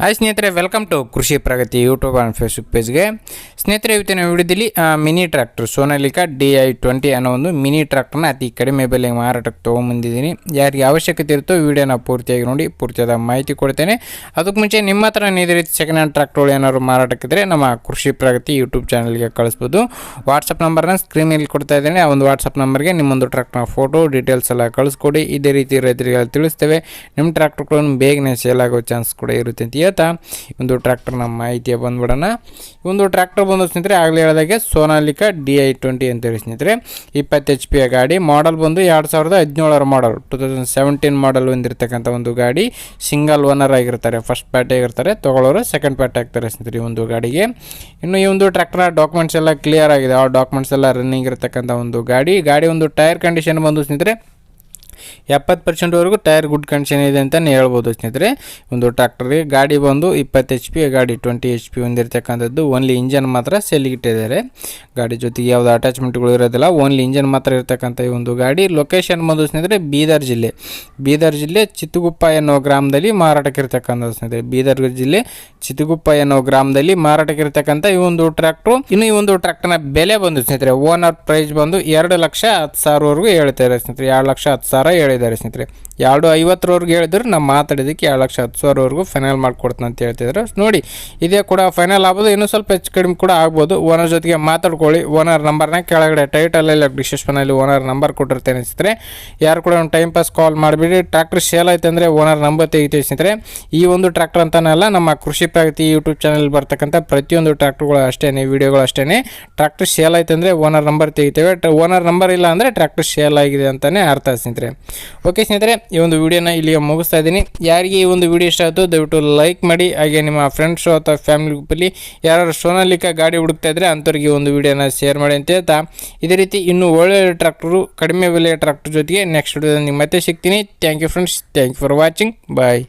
Hi ಸ್ನೇಹಿತರೆ welcome to Krishi Pragati YouTube and Facebook ಪೇಜ್ಗೆ ಸ್ನೇಹಿತರೆ, ಇವತ್ತಿನ ವಿಡಿಯೋದಲ್ಲಿ mini tractor Sonalika D I twenty ಅನ್ನೋ ಒಂದು ಮಿನಿ ಟ್ರ್ಯಾಕ್ಟರ್ನ ಅತಿ ಕಡಿಮೆ ಬೆಲೆಗೆ ಮಾರಾಟಕ್ಕೆ ತೊಗೊಂಬಂದಿದ್ದೀನಿ. ಯಾರಿಗೆ ಅವಶ್ಯಕತೆ ಇರುತ್ತೋ ವಿಡಿಯೋನ ಪೂರ್ತಿಯಾಗಿ ನೋಡಿ, ಪೂರ್ತಿಯಾದ ಮಾಹಿತಿ ಕೊಡ್ತೇನೆ. ಅದಕ್ಕೆ ಮುಂಚೆ ನಿಮ್ಮ ಹತ್ರ ಇದೇ ರೀತಿ ಸೆಕೆಂಡ್ ಹ್ಯಾಂಡ್ ಟ್ರ್ಯಾಕ್ಟರ್ಗಳು ಏನಾದ್ರು ಮಾರಾಟಕ್ಕಿದ್ರೆ ನಮ್ಮ ಕೃಷಿ ಪ್ರಗತಿ ಯೂಟ್ಯೂಬ್ ಚಾನಲ್ಗೆ ಕಳಿಸ್ಬೋದು. ವಾಟ್ಸಪ್ ನಂಬರ್ನ ಸ್ಕ್ರೀನಲ್ಲಿ ಕೊಡ್ತಾ ಇದ್ದೇನೆ. ಆ ಒಂದು ವಾಟ್ಸಪ್ ನಂಬರ್ಗೆ ನಿಮ್ಮೊಂದು ಟ್ರ್ಯಾಕ್ಟರ್ನ ಫೋಟೋ ಡೀಟೇಲ್ಸ್ ಎಲ್ಲ ಕಳಿಸ್ಕೊಡಿ. ಇದೇ ರೀತಿ ರೈತರಿಗೆ ತಿಳಿಸ್ತೇವೆ. ನಿಮ್ಮ ಟ್ರ್ಯಾಕ್ಟರ್ಗಳನ್ನು ಬೇಗನೆ ಸೇಲ್ ಆಗೋ ಚಾನ್ಸ್ ಕೂಡ ಇರುತ್ತೆ ಅಂತ ಹೇಳ್ತಾ ಒಂದು ಟ್ರ್ಯಾಕ್ಟರ್ನ ಮಾಹಿತಿಯ ಬಂದ್ಬಿಡೋಣ. ಒಂದು ಟ್ರ್ಯಾಕ್ಟರ್ ಬಂದು ಸ್ನೇಹಿತರೆ, ಆಗಲೇ ಹೇಳಿದಾಗೆ ಸೋನಾಲಿಕಾ ಡಿ ಐ ಟ್ವೆಂಟಿ ಅಂತೇಳಿ ಸ್ನೇಹಿತರೆ, ಇಪ್ಪತ್ತು ಎಚ್ ಪಿಯ ಗಾಡಿ. ಮಾಡಲ್ ಬಂದು ಎರಡು ಸಾವಿರದ ಹದಿನೇಳರ model two thousand seventeen model ಹೊಂದಿರತಕ್ಕಂಥ ಒಂದು ಗಾಡಿ. ಸಿಂಗಲ್ ಓನರ್ ಆಗಿರ್ತಾರೆ ಫಸ್ಟ್ ಪ್ಯಾಟೆ ಆಗಿರ್ತಾರೆ, ತೊಗೊಳ್ಳೋರು ಸೆಕೆಂಡ್ ಪ್ಯಾಟೆ ಆಗ್ತಾರೆ ಸ್ನೇಹಿತರೆ ಈ ಒಂದು ಗಾಡಿಗೆ. ಇನ್ನು ಈ ಒಂದು ಟ್ರ್ಯಾಕ್ಟರ್ನ ಡಾಕ್ಯುಮೆಂಟ್ಸ್ ಎಲ್ಲ ಕ್ಲಿಯರ್ ಆಗಿದೆ. ಆ ಡಾಕ್ಯುಮೆಂಟ್ಸ್ ಎಲ್ಲ ರನ್ನಿಂಗ್ ಇರತಕ್ಕಂಥ ಒಂದು ಗಾಡಿ. ಗಾಡಿ ಒಂದು ಟೈರ್ ಕಂಡೀಷನ್ ಬಂದು ಸ್ನೇಹಿತರೆ ಎಪ್ಪತ್ತು ಪರ್ಸೆಂಟ್ವರೆಗೂ ಟೈರ್ ಗುಡ್ ಕಂಡೀಷನ್ ಇದೆ ಅಂತಲೇ ಹೇಳ್ಬೋದು ಸ್ನೇಹಿತರೆ. ಒಂದು ಟ್ರ್ಯಾಕ್ಟರ್ಗೆ ಗಾಡಿ ಬಂದು ಇಪ್ಪತ್ತು ಎಚ್ ಪಿ ಗಾಡಿ ಟ್ವೆಂಟಿ ಎಚ್ ಪಿ ಹೊಂದಿರತಕ್ಕಂಥದ್ದು ಓನ್ಲಿ ಇಂಜನ್ ಮಾತ್ರ ಸೆಲ್ಗಿಟ್ಟಿದ್ದಾರೆ ಗಾಡಿ ಜೊತೆಗೆ ಯಾವುದೇ ಅಟ್ಯಾಚ್ಮೆಂಟ್ಗಳು ಇರೋದಿಲ್ಲ, ಓನ್ಲಿ ಇಂಜನ್ ಮಾತ್ರ ಇರತಕ್ಕಂಥ ಈ ಒಂದು ಗಾಡಿ. ಲೊಕೇಶನ್ ಬಂದು ಸ್ನೇಹಿತರೆ ಬೀದರ್ ಜಿಲ್ಲೆ. ಬೀದರ್ ಜಿಲ್ಲೆ ಚಿತ್ತುಗುಪ್ಪ ಎನ್ನುವ ಗ್ರಾಮದಲ್ಲಿ ಮಾರಾಟಕ್ಕೆ ಇರತಕ್ಕಂಥದ್ದು ಸ್ನೇಹಿತರೆ. ಬೀದರ್ ಜಿಲ್ಲೆ ಚಿತ್ತುಗುಪ್ಪ ಎನ್ನುವ ಗ್ರಾಮದಲ್ಲಿ ಮಾರಾಟಕ್ಕೆ ಇರತಕ್ಕಂಥ ಈ ಒಂದು ಟ್ರ್ಯಾಕ್ಟ್ರು. ಇನ್ನು ಈ ಒಂದು ಟ್ರ್ಯಾಕ್ಟರ್ನ ಬೆಲೆ ಬಂದು ಸ್ನೇಹಿತರೆ, ಓನರ್ ಪ್ರೈಸ್ ಬಂದು ಎರಡು ಲಕ್ಷ ಹತ್ತು ಸಾವಿರವರೆಗೂ ಹೇಳ್ತಾರೆ ಸ್ನೇಹಿತರೆ. ಎರಡು ಲಕ್ಷ ಹತ್ತು ಸಾವಿರ ಹೇಳಿದ್ದಾರೆ ಸ್ನೇಹಿತರೆ. ಎರಡು ಐವತ್ತರವ್ರಿಗೆ ಹೇಳಿದ್ರು ನಾವು ಮಾತಾಡಿದ್ದಕ್ಕೆ ಎರಡು ಲಕ್ಷ ಹತ್ತು ಸಾವಿರವರೆಗೂ ಫೈನಲ್ ಮಾಡಿಕೊಡ್ತಾನೆ ಅಂತ ಹೇಳ್ತಿದ್ರು. ನೋಡಿ, ಇದೇ ಕೂಡ ಫೈನಲ್ ಆಗ್ಬೋದು, ಇನ್ನೂ ಸ್ವಲ್ಪ ಹೆಚ್ಚು ಕಡಿಮೆ ಕೂಡ ಆಗ್ಬೋದು. ಓನರ್ ಜೊತೆಗೆ ಮಾತಾಡ್ಕೊಳ್ಳಿ. ಓನರ್ ನಂಬರ್ನ ಕೆಳಗಡೆ ಟೈಟಲಲ್ಲಿ ಡಿಸ್ಕ್ರಿಪ್ಷನಲ್ಲಿ ಓನರ್ ನಂಬರ್ ಕೊಟ್ಟಿರ್ತೇನೆ ಸ್ನೇಹಿತರೆ. ಯಾರು ಕೂಡ ಒಂದು ಟೈಮ್ ಪಾಸ್ ಕಾಲ್ ಮಾಡಿಬಿಡಿ. ಟ್ರ್ಯಾಕ್ಟರ್ ಸೇಲ್ ಆಯ್ತು ಅಂದರೆ ಓನರ್ ನಂಬರ್ ತೆಗಿತೀವಿ ಸ್ನೇಹಿತರೆ. ಈ ಒಂದು ಟ್ರ್ಯಾಕ್ಟರ್ ಅಂತಾನಲ್ಲ ನಮ್ಮ ಕೃಷಿ ಪ್ರಗತಿ ಯೂಟ್ಯೂಬ್ ಚಾನಲ್ ಬರ್ತಕ್ಕಂಥ ಪ್ರತಿಯೊಂದು ಟ್ರ್ಯಾಕ್ಟರ್ಗಳು ಅಷ್ಟೇ ವಿಡಿಯೋಗಳು ಅಷ್ಟೇ ಟ್ರ್ಯಾಕ್ಟರ್ ಸೇಲ್ ಆಯ್ತು ಅಂದರೆ ಓನರ್ ನಂಬರ್ ತೆಗಿತೇವೆ. ಓನರ್ ನಂಬರ್ ಇಲ್ಲ ಅಂದರೆ ಟ್ರ್ಯಾಕ್ಟರ್ ಸೇಲ್ ಆಗಿದೆ ಅಂತಲೇ ಅರ್ಥ ಸ್ನೇಹಿತರೆ. ಓಕೆ ಸ್ನೇಹಿತರೆ, ಈ ಒಂದು ವಿಡಿಯೋನ ಇಲ್ಲಿಗೆ ಮುಗಿಸ್ತಾ ಇದ್ದೀನಿ. ಯಾರಿಗೆ ಈ ಒಂದು ವಿಡಿಯೋ ಇಷ್ಟ ಆಯಿತು ದಯವಿಟ್ಟು ಲೈಕ್ ಮಾಡಿ, ಹಾಗೆ ನಿಮ್ಮ ಫ್ರೆಂಡ್ಸು ಅಥವಾ ಫ್ಯಾಮಿಲಿ ಗ್ರೂಪಲ್ಲಿ ಯಾರು ಸೋನಾಲಿಕ ಗಾಡಿ ಹುಡುಕ್ತಾ ಇದ್ದರೆ ಅಂಥವ್ರಿಗೆ ಒಂದು ವಿಡಿಯೋನ ಶೇರ್ ಮಾಡಿ ಅಂತ ಹೇಳ್ತಾ. ಇದೇ ರೀತಿ ಇನ್ನೂ ಒಳ್ಳೆ ಟ್ರ್ಯಾಕ್ಟರು ಕಡಿಮೆ ಬೆಲೆಯ ಟ್ರ್ಯಾಕ್ಟರ್ ಜೊತೆಗೆ ನೆಕ್ಸ್ಟ್ ವಿಡಿಯೋದಲ್ಲಿ ಮತ್ತೆ ಸಿಗ್ತೀನಿ. Thank you friends thank you for watching bye